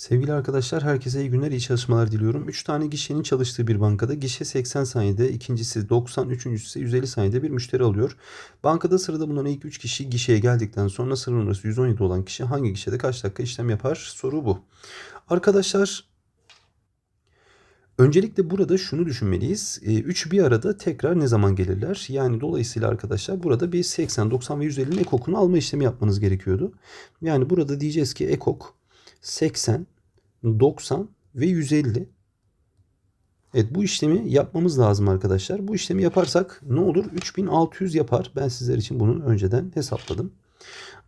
Sevgili arkadaşlar herkese iyi günler, iyi çalışmalar diliyorum. 3 tane gişenin çalıştığı bir bankada gişe 80 saniyede, ikincisi 90, üçüncüsü ise 150 saniyede bir müşteri alıyor. Bankada sırada bulunan ilk 3 kişi gişeye geldikten sonra sıra numarası 117 olan kişi hangi gişede kaç dakika işlem yapar? Soru bu. Arkadaşlar öncelikle burada şunu düşünmeliyiz. 3 bir arada tekrar ne zaman gelirler? Yani dolayısıyla arkadaşlar burada bir 80, 90 ve 150'nin ekokunu alma işlemi yapmanız gerekiyordu. Yani burada diyeceğiz ki ekok 80, 90 ve 150. Evet bu işlemi yapmamız lazım arkadaşlar. Bu işlemi yaparsak ne olur? 3600 yapar. Ben sizler için bunu önceden hesapladım.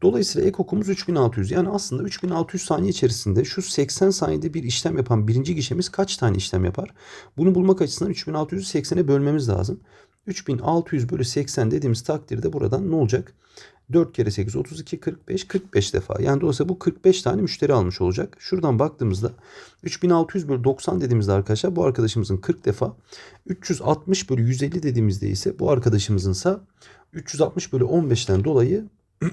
Dolayısıyla ekokumuz 3600. Yani aslında 3600 saniye içerisinde şu 80 saniyede bir işlem yapan birinci gişemiz kaç tane işlem yapar? Bunu bulmak açısından 3600'ü 80'e bölmemiz lazım. 3600 bölü 80 dediğimiz takdirde buradan ne olacak? 4 kere 8 32 45 45 defa. Yani dolayısıyla bu 45 tane müşteri almış olacak. Şuradan baktığımızda 3600 bölü 90 dediğimizde arkadaşlar bu arkadaşımızın 40 defa 360 bölü 150 dediğimizde ise bu arkadaşımızınsa 360 bölü 15'ten dolayı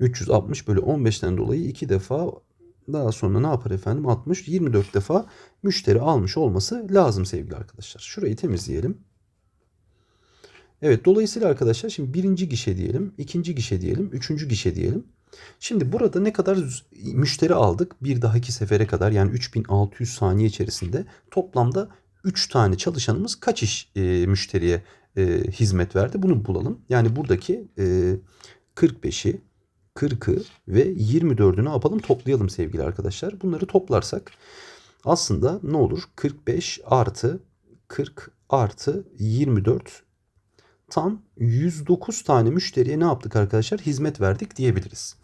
360 bölü 15'ten dolayı 2 defa daha sonra ne yapar efendim? 60 24 defa müşteri almış olması lazım sevgili arkadaşlar. Şurayı temizleyelim. Evet dolayısıyla arkadaşlar şimdi birinci gişe diyelim, ikinci gişe diyelim, üçüncü gişe diyelim. Şimdi burada ne kadar müşteri aldık bir dahaki sefere kadar yani 3600 saniye içerisinde toplamda 3 tane çalışanımız kaç iş e, müşteriye e, hizmet verdi bunu bulalım. Yani buradaki e, 45'i 40'ı ve 24'ü ne yapalım toplayalım sevgili arkadaşlar. Bunları toplarsak aslında ne olur 45 artı 40 artı 24 tam 109 tane müşteriye ne yaptık arkadaşlar? Hizmet verdik diyebiliriz.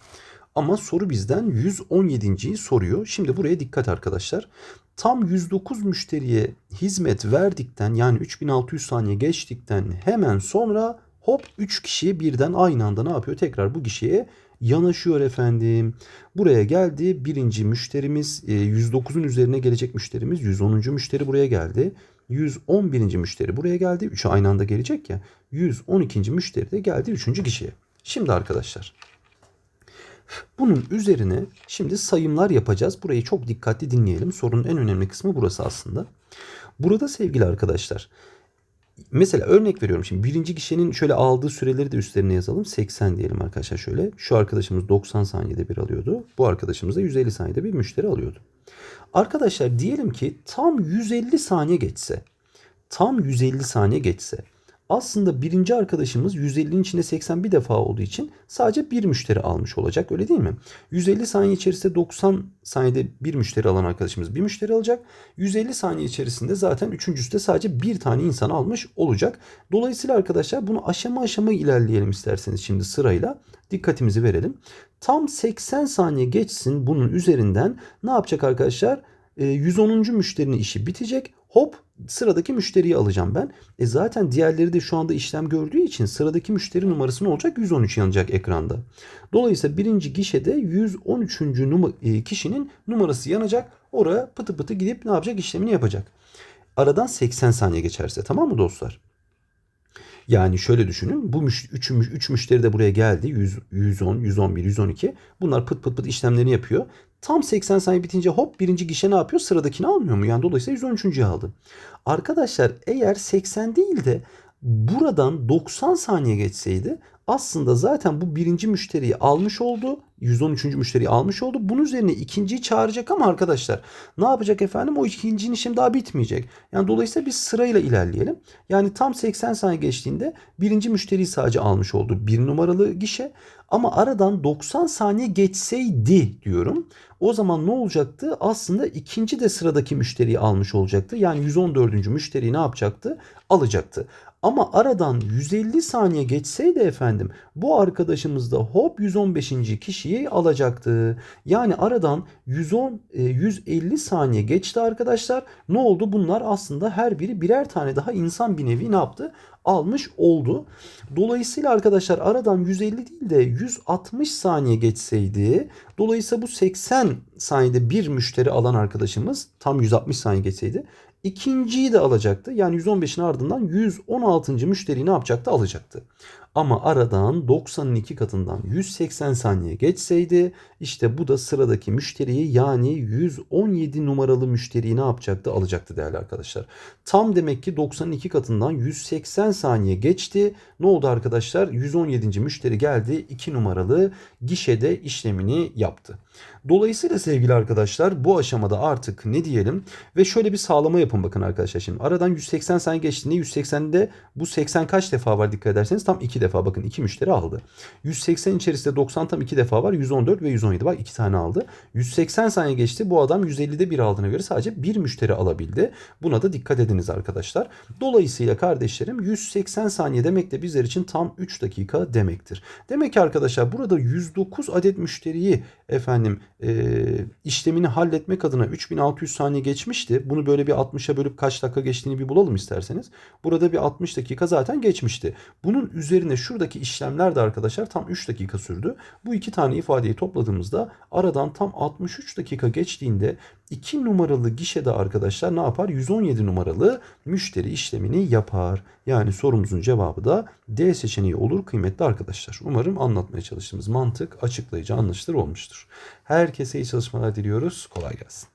Ama soru bizden 117.yi soruyor. Şimdi buraya dikkat arkadaşlar. Tam 109 müşteriye hizmet verdikten yani 3600 saniye geçtikten hemen sonra hop 3 kişiye birden aynı anda ne yapıyor? Tekrar bu kişiye yanaşıyor efendim. Buraya geldi. Birinci müşterimiz 109'un üzerine gelecek müşterimiz 110. müşteri buraya geldi. 111. müşteri buraya geldi. 3'ü aynı anda gelecek ya. 112. müşteri de geldi 3. kişiye. Şimdi arkadaşlar bunun üzerine şimdi sayımlar yapacağız. Burayı çok dikkatli dinleyelim. Sorunun en önemli kısmı burası aslında. Burada sevgili arkadaşlar mesela örnek veriyorum şimdi birinci kişinin şöyle aldığı süreleri de üstlerine yazalım. 80 diyelim arkadaşlar şöyle. Şu arkadaşımız 90 saniyede bir alıyordu. Bu arkadaşımız da 150 saniyede bir müşteri alıyordu. Arkadaşlar diyelim ki tam 150 saniye geçse. Tam 150 saniye geçse. Aslında birinci arkadaşımız 150'nin içinde 81 defa olduğu için sadece bir müşteri almış olacak öyle değil mi? 150 saniye içerisinde 90 saniyede bir müşteri alan arkadaşımız bir müşteri alacak. 150 saniye içerisinde zaten üçüncüsü de sadece bir tane insan almış olacak. Dolayısıyla arkadaşlar bunu aşama aşama ilerleyelim isterseniz şimdi sırayla. Dikkatimizi verelim. Tam 80 saniye geçsin bunun üzerinden ne yapacak arkadaşlar? 110. müşterinin işi bitecek. Hop sıradaki müşteriyi alacağım ben. E zaten diğerleri de şu anda işlem gördüğü için sıradaki müşteri numarası ne olacak? 113 yanacak ekranda. Dolayısıyla birinci gişede 113. Numa kişinin numarası yanacak. Oraya pıtı pıtı gidip ne yapacak? işlemini yapacak. Aradan 80 saniye geçerse tamam mı dostlar? Yani şöyle düşünün. Bu 3 üç müşteri de buraya geldi. 100, 110, 111, 112. Bunlar pıt pıt pıt işlemlerini yapıyor. Tam 80 saniye bitince hop birinci gişe ne yapıyor? Sıradakini almıyor mu? Yani dolayısıyla 113. aldı. Arkadaşlar eğer 80 değil de buradan 90 saniye geçseydi aslında zaten bu birinci müşteriyi almış oldu. 113. müşteriyi almış oldu. Bunun üzerine ikinciyi çağıracak ama arkadaşlar ne yapacak efendim? O ikincinin işim daha bitmeyecek. Yani dolayısıyla biz sırayla ilerleyelim. Yani tam 80 saniye geçtiğinde birinci müşteriyi sadece almış oldu. Bir numaralı gişe. Ama aradan 90 saniye geçseydi diyorum. O zaman ne olacaktı? Aslında ikinci de sıradaki müşteriyi almış olacaktı. Yani 114. müşteriyi ne yapacaktı? Alacaktı. Ama aradan 150 saniye geçseydi efendim bu arkadaşımız da hop 115. kişiyi alacaktı. Yani aradan 110 150 e, saniye geçti arkadaşlar. Ne oldu? Bunlar aslında her biri birer tane daha insan bir nevi ne yaptı? almış oldu. Dolayısıyla arkadaşlar aradan 150 değil de 160 saniye geçseydi dolayısıyla bu 80 saniyede bir müşteri alan arkadaşımız tam 160 saniye geçseydi ikinciyi de alacaktı. Yani 115'in ardından 116. müşteriyi ne yapacaktı? Alacaktı. Ama aradan 90'ın iki katından 180 saniye geçseydi işte bu da sıradaki müşteriyi yani 117 numaralı müşteriyi ne yapacaktı? Alacaktı değerli arkadaşlar. Tam demek ki 90'ın iki katından 180 saniye geçti. Ne oldu arkadaşlar? 117. müşteri geldi. 2 numaralı gişede işlemini yaptı. Dolayısıyla sevgili arkadaşlar bu aşamada artık ne diyelim ve şöyle bir sağlama yapın bakın arkadaşlar şimdi. Aradan 180 saniye geçtiğinde 180'de bu 80 kaç defa var dikkat ederseniz tam 2 defa bakın 2 müşteri aldı. 180 içerisinde 90 tam 2 defa var 114 ve 117 bak 2 tane aldı. 180 saniye geçti bu adam 150'de bir aldığına göre sadece bir müşteri alabildi. Buna da dikkat ediniz arkadaşlar. Dolayısıyla kardeşlerim 180 saniye demek de bizler için tam 3 dakika demektir. Demek ki arkadaşlar burada 109 adet müşteriyi efendim e, işlemini halletmek adına 3600 saniye geçmişti. Bunu böyle bir 60'a bölüp kaç dakika geçtiğini bir bulalım isterseniz. Burada bir 60 dakika zaten geçmişti. Bunun üzerine şuradaki işlemler de arkadaşlar tam 3 dakika sürdü. Bu iki tane ifadeyi topladığımızda aradan tam 63 dakika geçtiğinde 2 numaralı gişede arkadaşlar ne yapar? 117 numaralı müşteri işlemini yapar. Yani sorumuzun cevabı da D seçeneği olur kıymetli arkadaşlar. Umarım anlatmaya çalıştığımız mantık açıklayıcı anlaşılır olmuştur. Herkese iyi çalışmalar diliyoruz. Kolay gelsin.